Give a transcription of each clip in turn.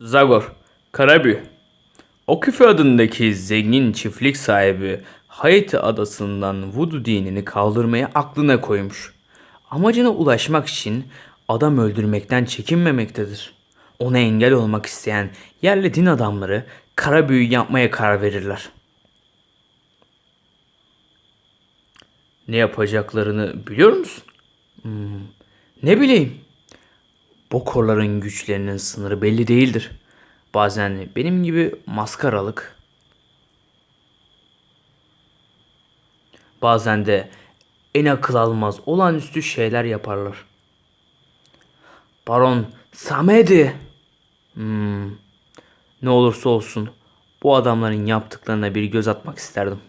Zagor, Karabü. Oküfe adındaki zengin çiftlik sahibi Haiti adasından Voodoo dinini kaldırmaya aklına koymuş. Amacına ulaşmak için adam öldürmekten çekinmemektedir. Ona engel olmak isteyen yerli din adamları kara büyü yapmaya karar verirler. Ne yapacaklarını biliyor musun? Hmm, ne bileyim. Bokorların güçlerinin sınırı belli değildir. Bazen benim gibi maskaralık, bazen de en akıl almaz olağanüstü şeyler yaparlar. Baron Samedi. Hmm, ne olursa olsun bu adamların yaptıklarına bir göz atmak isterdim.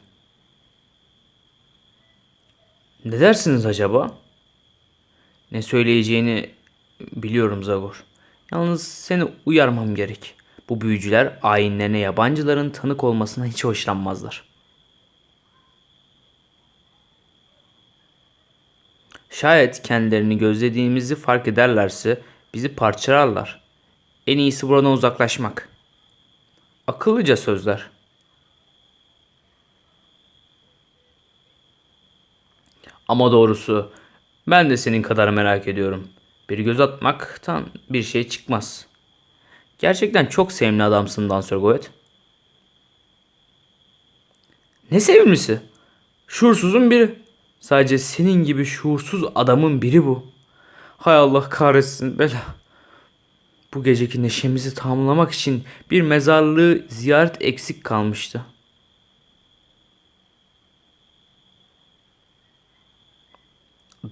Ne dersiniz acaba? Ne söyleyeceğini biliyorum Zagor. Yalnız seni uyarmam gerek. Bu büyücüler ayinlerine yabancıların tanık olmasına hiç hoşlanmazlar. Şayet kendilerini gözlediğimizi fark ederlerse bizi parçalarlar. En iyisi buradan uzaklaşmak. Akıllıca sözler. Ama doğrusu ben de senin kadar merak ediyorum. Bir göz atmaktan bir şey çıkmaz. Gerçekten çok sevimli adamsın Dansör Goet. Ne sevimlisi? Şuursuzun biri. Sadece senin gibi şuursuz adamın biri bu. Hay Allah kahretsin bela. Bu geceki neşemizi tamamlamak için bir mezarlığı ziyaret eksik kalmıştı.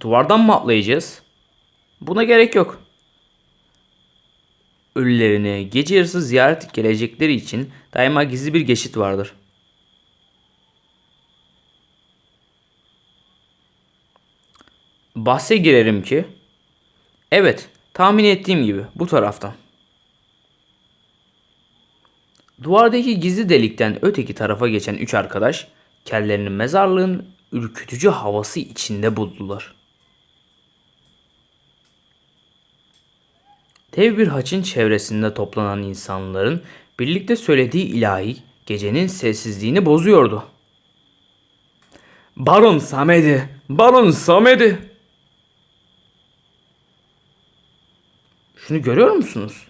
Duvardan mı atlayacağız? Buna gerek yok. Ölülerini gece yarısı ziyaret gelecekleri için daima gizli bir geçit vardır. Bahse girerim ki, evet tahmin ettiğim gibi bu taraftan. Duvardaki gizli delikten öteki tarafa geçen üç arkadaş kellerini mezarlığın ürkütücü havası içinde buldular. Dev bir haçın çevresinde toplanan insanların birlikte söylediği ilahi gecenin sessizliğini bozuyordu. Baron Samedi! Baron Samedi! Şunu görüyor musunuz?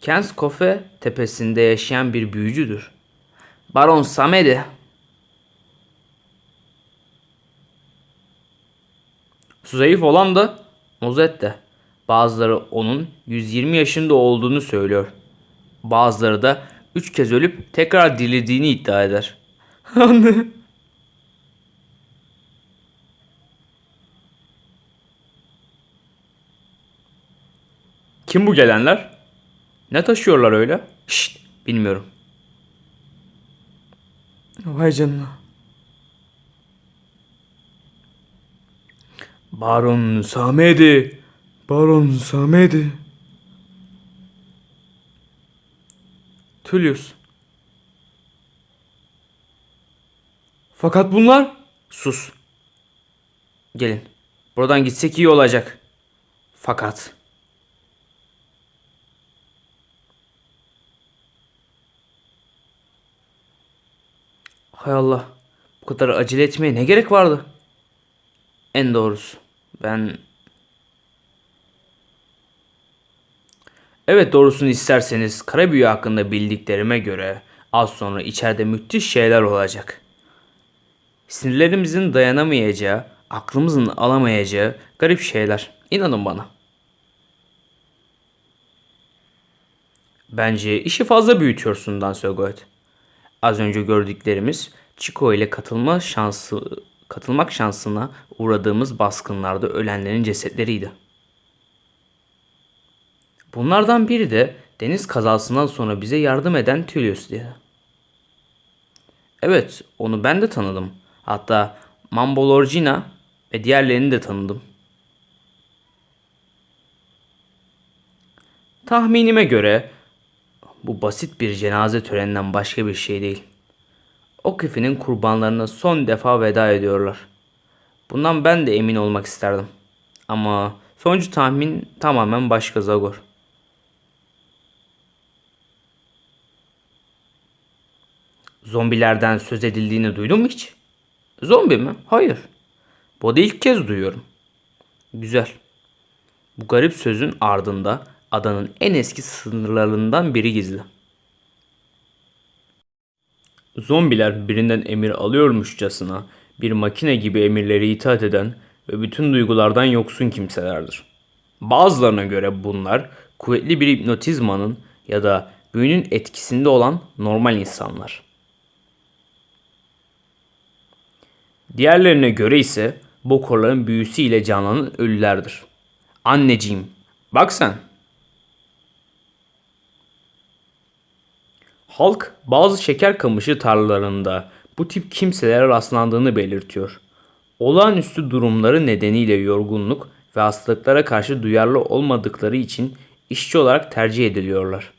Kenskofe tepesinde yaşayan bir büyücüdür. Baron Samedi. Zayıf olan da Mozette. Bazıları onun 120 yaşında olduğunu söylüyor. Bazıları da 3 kez ölüp tekrar dirildiğini iddia eder. Anne. Kim bu gelenler? Ne taşıyorlar öyle? Şşt, bilmiyorum. Vay canına. Baron Samedi. Baron Samedi. Tullius. Fakat bunlar... Sus. Gelin. Buradan gitsek iyi olacak. Fakat... Hay Allah. Bu kadar acele etmeye ne gerek vardı? En doğrusu. Ben... Evet doğrusunu isterseniz kara büyü hakkında bildiklerime göre az sonra içeride müthiş şeyler olacak. Sinirlerimizin dayanamayacağı, aklımızın alamayacağı garip şeyler. İnanın bana. Bence işi fazla büyütüyorsun Dansögoet. Az önce gördüklerimiz Chico ile katılma şansı katılmak şansına uğradığımız baskınlarda ölenlerin cesetleriydi. Bunlardan biri de deniz kazasından sonra bize yardım eden Tullius'tu. Evet, onu ben de tanıdım. Hatta Mambolorgina ve diğerlerini de tanıdım. Tahminime göre bu basit bir cenaze töreninden başka bir şey değil o küfinin kurbanlarına son defa veda ediyorlar. Bundan ben de emin olmak isterdim. Ama sonucu tahmin tamamen başka Zagor. Zombilerden söz edildiğini duydun mu hiç? Zombi mi? Hayır. Bu da ilk kez duyuyorum. Güzel. Bu garip sözün ardında adanın en eski sınırlarından biri gizli. Zombiler birinden emir alıyormuşçasına bir makine gibi emirleri itaat eden ve bütün duygulardan yoksun kimselerdir. Bazılarına göre bunlar kuvvetli bir hipnotizmanın ya da büyünün etkisinde olan normal insanlar. Diğerlerine göre ise bokorların büyüsüyle canlanan ölülerdir. Anneciğim, bak sen. Halk bazı şeker kamışı tarlalarında bu tip kimselere rastlandığını belirtiyor. Olağanüstü durumları nedeniyle yorgunluk ve hastalıklara karşı duyarlı olmadıkları için işçi olarak tercih ediliyorlar.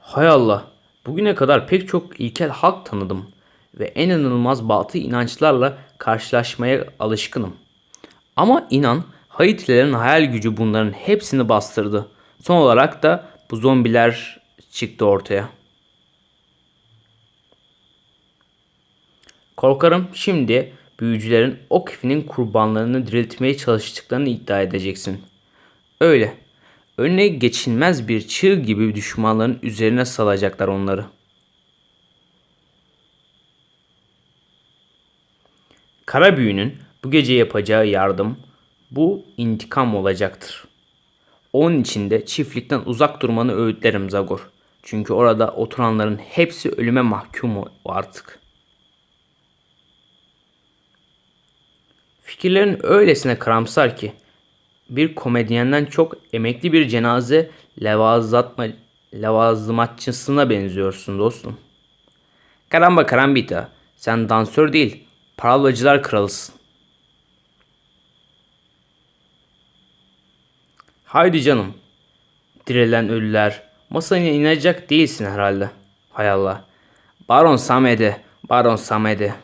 Hay Allah, bugüne kadar pek çok ilkel halk tanıdım ve en inanılmaz batı inançlarla karşılaşmaya alışkınım. Ama inan Haitilerin hayal gücü bunların hepsini bastırdı. Son olarak da bu zombiler çıktı ortaya. Korkarım şimdi büyücülerin o kifinin kurbanlarını diriltmeye çalıştıklarını iddia edeceksin. Öyle. Önüne geçilmez bir çığ gibi düşmanların üzerine salacaklar onları. Kara büyünün bu gece yapacağı yardım bu intikam olacaktır. Onun için de çiftlikten uzak durmanı öğütlerim Zagor. Çünkü orada oturanların hepsi ölüme mahkum o- artık. Fikirlerin öylesine karamsar ki bir komedyenden çok emekli bir cenaze levazatma, levazımatçısına benziyorsun dostum. Karamba karambita sen dansör değil paralacılar kralısın. Haydi canım. Dirilen ölüler. Masaya inecek değilsin herhalde. Hay Allah. Baron Samedi. Baron Samedi.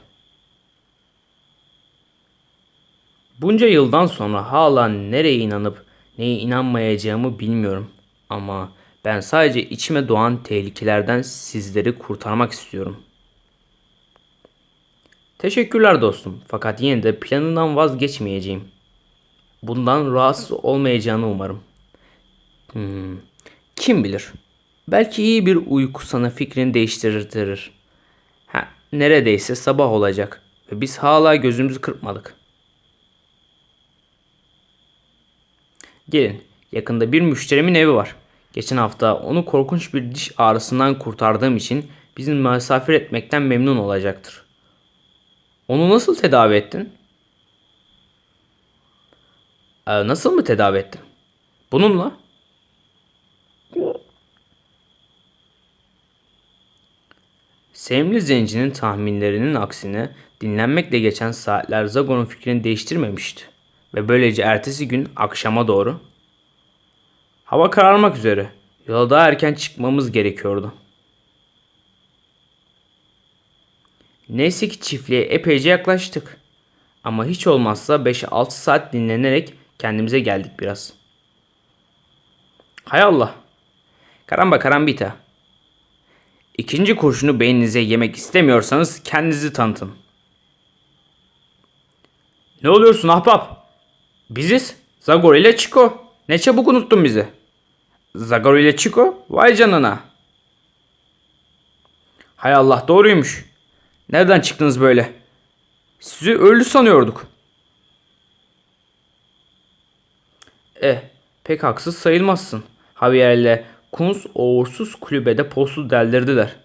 Bunca yıldan sonra hala nereye inanıp neye inanmayacağımı bilmiyorum. Ama ben sadece içime doğan tehlikelerden sizleri kurtarmak istiyorum. Teşekkürler dostum. Fakat yine de planından vazgeçmeyeceğim. Bundan rahatsız olmayacağını umarım. Hmm, Kim bilir? Belki iyi bir uyku sana fikrini değiştirir. Ha, neredeyse sabah olacak ve biz hala gözümüzü kırpmadık. Gelin, yakında bir müşterimin evi var. Geçen hafta onu korkunç bir diş ağrısından kurtardığım için bizim misafir etmekten memnun olacaktır. Onu nasıl tedavi ettin? Ee, nasıl mı tedavi ettin? Bununla? Sevimli zencinin tahminlerinin aksine dinlenmekle geçen saatler Zagon'un fikrini değiştirmemişti. Ve böylece ertesi gün akşama doğru hava kararmak üzere yola daha erken çıkmamız gerekiyordu. Neyse ki çiftliğe epeyce yaklaştık. Ama hiç olmazsa 5-6 saat dinlenerek kendimize geldik biraz. Hay Allah. Karamba karambita. İkinci kurşunu beyninize yemek istemiyorsanız kendinizi tanıtın. Ne oluyorsun ahbap? Biziz. Zagor ile Chico. Ne çabuk unuttun bizi. Zagor ile Chico? Vay canına. Hay Allah doğruymuş. Nereden çıktınız böyle? Sizi ölü sanıyorduk. E, pek haksız sayılmazsın. Javier ile Kunz uğursuz kulübede postu deldirdiler.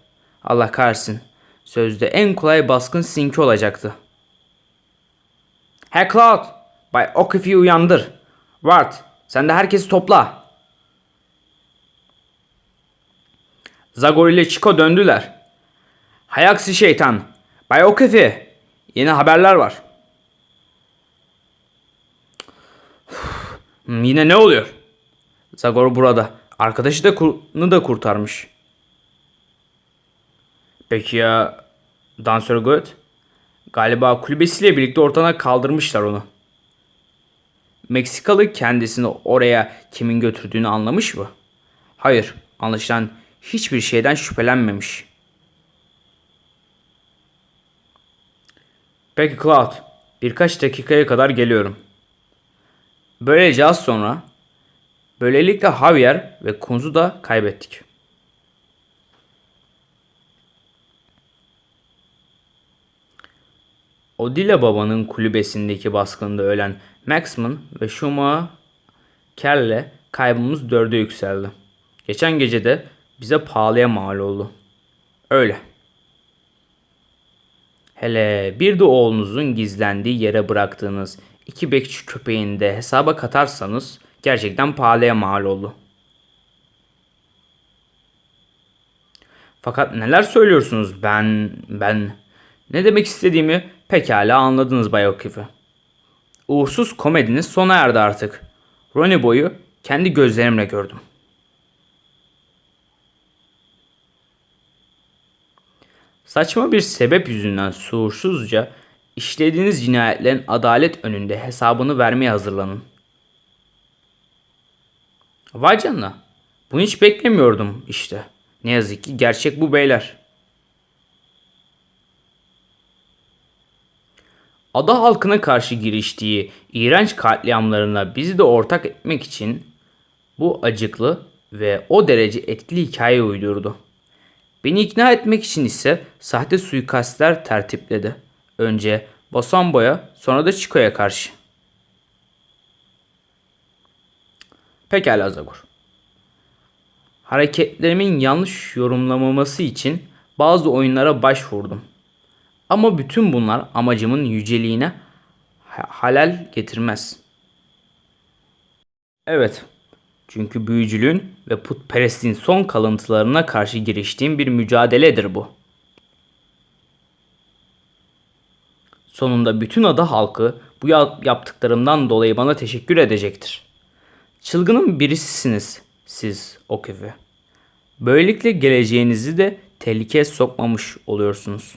Allah kahretsin. Sözde en kolay baskın sizinki olacaktı. Hey Cloud! Bay O'Keefe'yi uyandır. Ward, sen de herkesi topla. Zagor ile Chico döndüler. Hay aksi şeytan. Bay O'Keefe, yeni haberler var. Yine ne oluyor? Zagor burada. Arkadaşı da kurunu da kurtarmış. Peki ya dansör Goet? Galiba kulübesiyle birlikte ortadan kaldırmışlar onu. Meksikalı kendisini oraya kimin götürdüğünü anlamış mı? Hayır, anlaşılan hiçbir şeyden şüphelenmemiş. Peki Cloud, birkaç dakikaya kadar geliyorum. Böylece az sonra böylelikle Javier ve Kunz'u da kaybettik. Odile babanın kulübesindeki baskında ölen Maxman ve Schumacher'le kaybımız dörde yükseldi. Geçen gece de bize pahalıya mal oldu. Öyle. Hele bir de oğlunuzun gizlendiği yere bıraktığınız iki bekçi köpeğini de hesaba katarsanız gerçekten pahalıya mal oldu. Fakat neler söylüyorsunuz ben ben ne demek istediğimi pekala anladınız Bay O'Keefe. Uğursuz komediniz sona erdi artık. Ronnie Boy'u kendi gözlerimle gördüm. Saçma bir sebep yüzünden suçsuzca işlediğiniz cinayetlerin adalet önünde hesabını vermeye hazırlanın. Vay canına. Bunu hiç beklemiyordum işte. Ne yazık ki gerçek bu beyler. Ada halkına karşı giriştiği iğrenç katliamlarına bizi de ortak etmek için bu acıklı ve o derece etkili hikaye uydurdu. Beni ikna etmek için ise sahte suikastler tertipledi. Önce Bosambo'ya sonra da Chico'ya karşı. Pekala Zagor. Hareketlerimin yanlış yorumlamaması için bazı oyunlara başvurdum. Ama bütün bunlar amacımın yüceliğine ha- halel getirmez. Evet. Çünkü büyücülüğün ve putperestliğin son kalıntılarına karşı giriştiğim bir mücadeledir bu. Sonunda bütün ada halkı bu ya- yaptıklarımdan dolayı bana teşekkür edecektir. Çılgının birisisiniz siz o. Böylelikle geleceğinizi de tehlikeye sokmamış oluyorsunuz.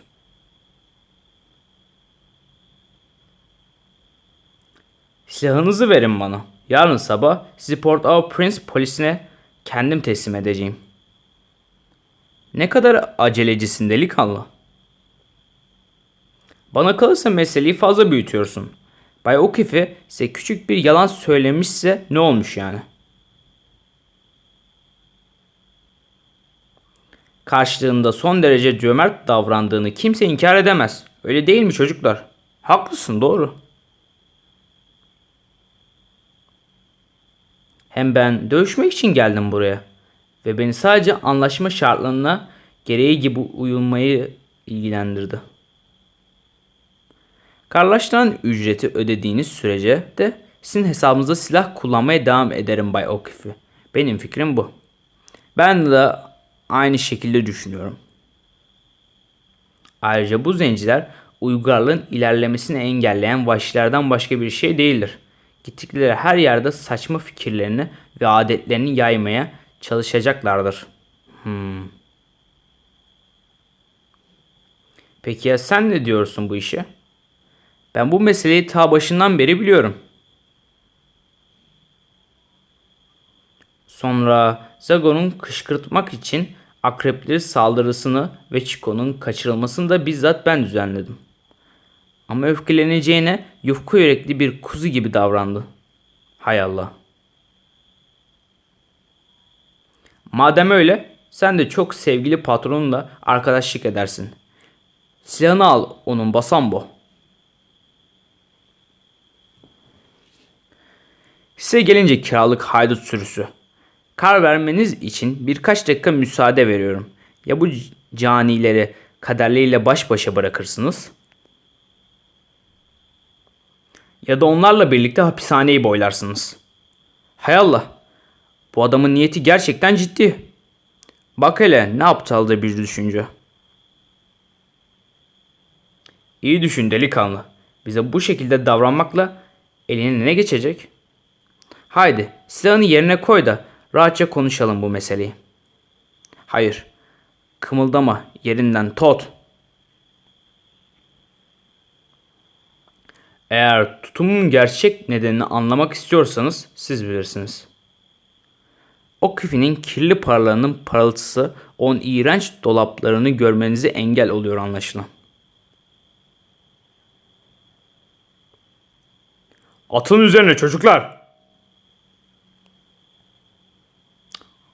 Silahınızı verin bana. Yarın sabah sizi Port-au-Prince polisine kendim teslim edeceğim. Ne kadar acelecisin delikanlı. Bana kalırsa meseleyi fazla büyütüyorsun. Bay O'Keefe size küçük bir yalan söylemişse ne olmuş yani? Karşılığında son derece cömert davrandığını kimse inkar edemez. Öyle değil mi çocuklar? Haklısın doğru. Hem ben dövüşmek için geldim buraya. Ve beni sadece anlaşma şartlarına gereği gibi uyulmayı ilgilendirdi. Karlaştıran ücreti ödediğiniz sürece de sizin hesabınızda silah kullanmaya devam ederim Bay O'Keefe. Benim fikrim bu. Ben de aynı şekilde düşünüyorum. Ayrıca bu zenciler uygarlığın ilerlemesini engelleyen vahşilerden başka bir şey değildir. Gittikleri her yerde saçma fikirlerini ve adetlerini yaymaya çalışacaklardır. Hmm. Peki ya sen ne diyorsun bu işe? Ben bu meseleyi ta başından beri biliyorum. Sonra Zagon'un kışkırtmak için akrepleri saldırısını ve Chico'nun kaçırılmasını da bizzat ben düzenledim. Ama öfkeleneceğine yufka yürekli bir kuzu gibi davrandı. Hay Allah. Madem öyle sen de çok sevgili patronunla arkadaşlık edersin. Silahını al onun basan Size gelince kiralık haydut sürüsü. Kar vermeniz için birkaç dakika müsaade veriyorum. Ya bu canileri kaderleriyle baş başa bırakırsınız? Ya da onlarla birlikte hapishaneyi boylarsınız. Hay Allah. Bu adamın niyeti gerçekten ciddi. Bak hele ne aptalca bir düşünce. İyi düşün delikanlı. Bize bu şekilde davranmakla eline ne geçecek? Haydi silahını yerine koy da rahatça konuşalım bu meseleyi. Hayır. Kımıldama yerinden tot. Eğer tutumun gerçek nedenini anlamak istiyorsanız siz bilirsiniz. O küfenin kirli paralarının parıltısı onun iğrenç dolaplarını görmenize engel oluyor anlaşılan. Atın üzerine çocuklar.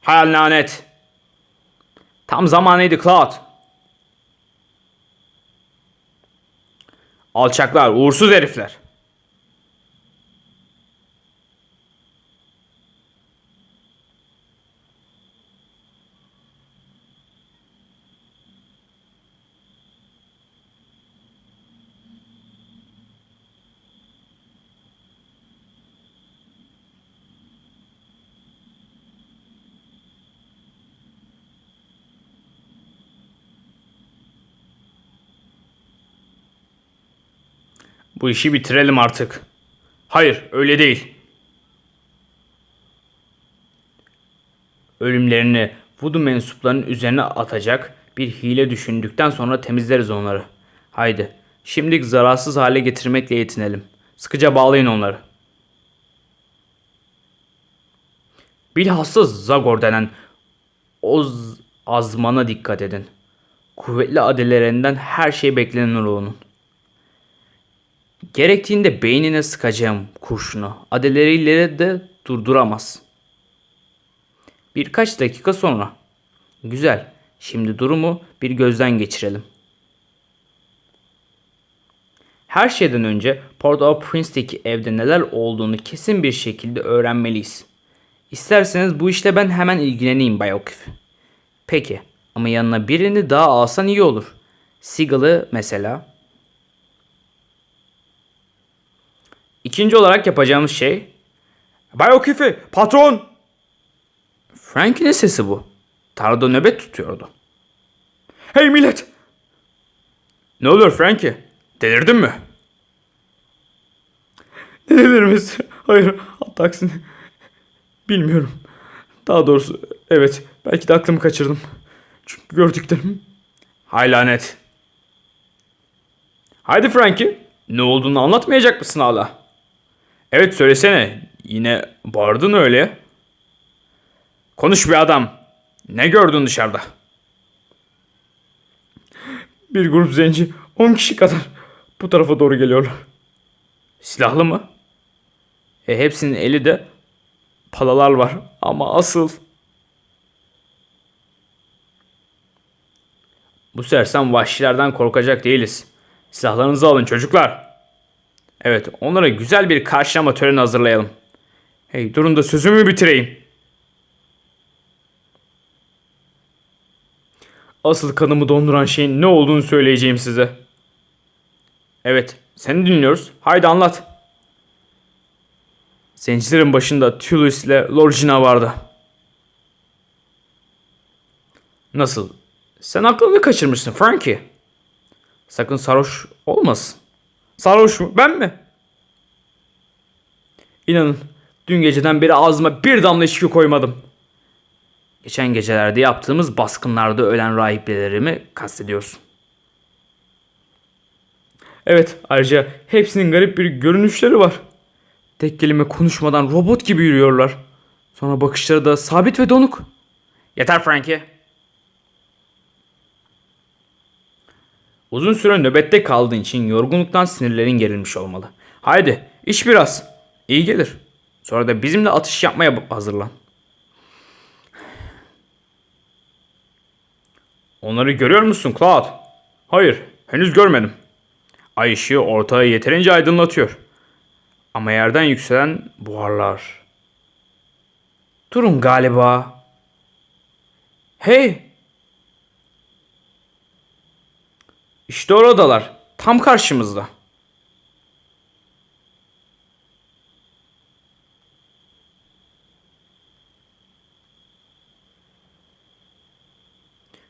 Hayal lanet. Tam zamanıydı Cloud. Alçaklar, uğursuz herifler. Bu işi bitirelim artık. Hayır, öyle değil. Ölümlerini voodoo mensuplarının üzerine atacak bir hile düşündükten sonra temizleriz onları. Haydi, şimdilik zararsız hale getirmekle yetinelim. Sıkıca bağlayın onları. Bilhassa Zagor denen o azmana dikkat edin. Kuvvetli adelerinden her şey beklenir onun. Gerektiğinde beynine sıkacağım kurşunu. Adeleriyle de durduramaz. Birkaç dakika sonra. Güzel. Şimdi durumu bir gözden geçirelim. Her şeyden önce Port-au-Prince'deki evde neler olduğunu kesin bir şekilde öğrenmeliyiz. İsterseniz bu işle ben hemen ilgileneyim Bay O'Keefe. Peki ama yanına birini daha alsan iyi olur. Seagal'ı mesela. İkinci olarak yapacağımız şey... Bay O'Keefe, patron! Frank'in sesi bu. Tarlada nöbet tutuyordu. Hey millet! Ne oluyor Frankie? Delirdin mi? Ne delirmesi? Hayır, hatta aksine. Bilmiyorum. Daha doğrusu evet, belki de aklımı kaçırdım. Çünkü gördüklerim... Hay lanet. Haydi Frankie, ne olduğunu anlatmayacak mısın hala? Evet söylesene. Yine bağırdın öyle. Konuş bir adam. Ne gördün dışarıda? Bir grup zenci 10 kişi kadar bu tarafa doğru geliyorlar. Silahlı mı? E hepsinin eli de palalar var ama asıl Bu sersem vahşilerden korkacak değiliz. Silahlarınızı alın çocuklar. Evet, onlara güzel bir karşılama töreni hazırlayalım. Hey, durun da sözümü bitireyim. Asıl kanımı donduran şeyin ne olduğunu söyleyeceğim size. Evet, seni dinliyoruz. Haydi anlat. Zencilerin başında Tulus ile Lorgina vardı. Nasıl? Sen aklını kaçırmışsın Frankie. Sakın sarhoş olmasın. Sarhoş mu? Ben mi? İnanın dün geceden beri ağzıma bir damla içki koymadım. Geçen gecelerde yaptığımız baskınlarda ölen rahiplerimi kastediyorsun. Evet ayrıca hepsinin garip bir görünüşleri var. Tek kelime konuşmadan robot gibi yürüyorlar. Sonra bakışları da sabit ve donuk. Yeter Frankie. Uzun süre nöbette kaldığın için yorgunluktan sinirlerin gerilmiş olmalı. Haydi iç biraz. İyi gelir. Sonra da bizimle atış yapmaya hazırlan. Onları görüyor musun Cloud? Hayır, henüz görmedim. Ay ışığı ortağı yeterince aydınlatıyor. Ama yerden yükselen buharlar. Durun galiba. Hey! İşte oradalar. Tam karşımızda.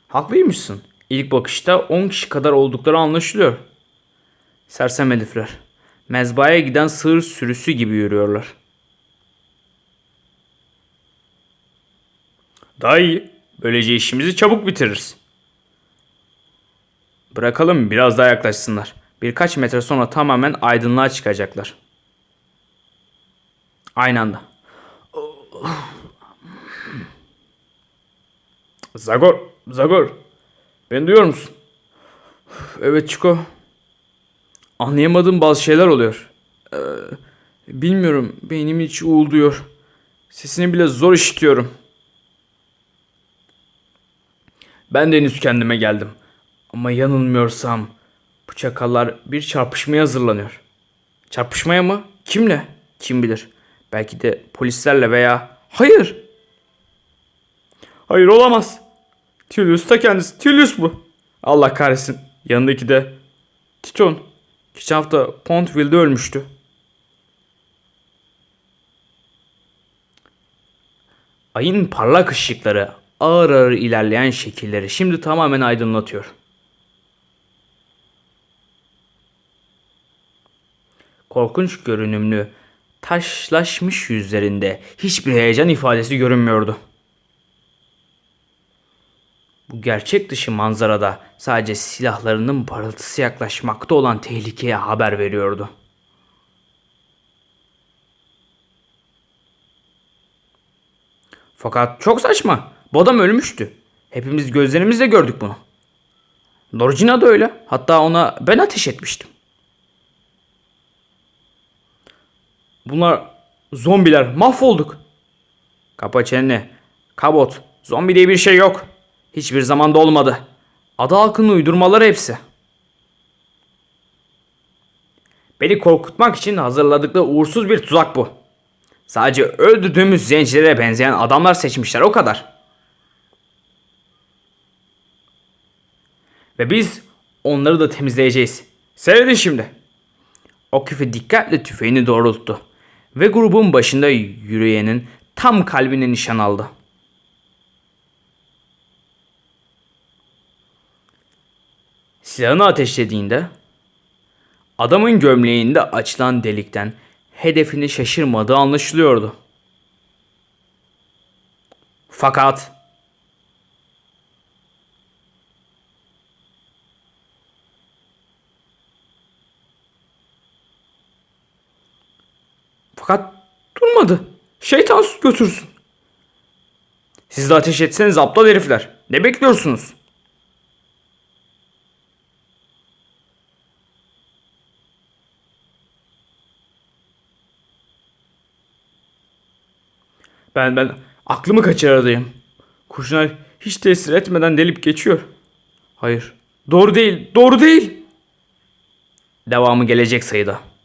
Haklıymışsın. İlk bakışta 10 kişi kadar oldukları anlaşılıyor. Sersem herifler. Mezbahaya giden sığır sürüsü gibi yürüyorlar. Daha iyi. Böylece işimizi çabuk bitiririz. Bırakalım biraz daha yaklaşsınlar. Birkaç metre sonra tamamen aydınlığa çıkacaklar. Aynı anda. Zagor, Zagor. Beni duyuyor musun? Evet Çiko. Anlayamadığım bazı şeyler oluyor. Ee, bilmiyorum. Beynim içi uğulduyor. Sesini bile zor işitiyorum. Ben de henüz kendime geldim. Ama yanılmıyorsam bu çakallar bir çarpışmaya hazırlanıyor. Çarpışmaya mı? Kimle? Kim bilir. Belki de polislerle veya... Hayır! Hayır olamaz. Tilius da kendisi. Tilius bu. Allah kahretsin. Yanındaki de Titon. Geçen hafta Pontville'de ölmüştü. Ayın parlak ışıkları ağır ağır ilerleyen şekilleri şimdi tamamen aydınlatıyor. Korkunç görünümlü, taşlaşmış yüzlerinde hiçbir heyecan ifadesi görünmüyordu. Bu gerçek dışı manzarada sadece silahlarının parıltısı yaklaşmakta olan tehlikeye haber veriyordu. Fakat çok saçma. Bu adam ölmüştü. Hepimiz gözlerimizle gördük bunu. Dorcina da öyle. Hatta ona ben ateş etmiştim. Bunlar zombiler. Mahvolduk. Kapa çeneni. Kabot. Zombi diye bir şey yok. Hiçbir zamanda olmadı. Ada halkının uydurmaları hepsi. Beni korkutmak için hazırladıkları uğursuz bir tuzak bu. Sadece öldürdüğümüz zencilere benzeyen adamlar seçmişler o kadar. Ve biz onları da temizleyeceğiz. Seyredin şimdi. O küfe dikkatle tüfeğini doğrulttu. Ve grubun başında yürüyenin tam kalbine nişan aldı. Silahını ateşlediğinde adamın gömleğinde açılan delikten hedefini şaşırmadığı anlaşılıyordu. Fakat Fakat durmadı. Şeytan götürsün. Siz de ateş etseniz aptal herifler. Ne bekliyorsunuz? Ben ben aklımı kaçırdayım. Kurşunlar hiç tesir etmeden delip geçiyor. Hayır. Doğru değil. Doğru değil. Devamı gelecek sayıda.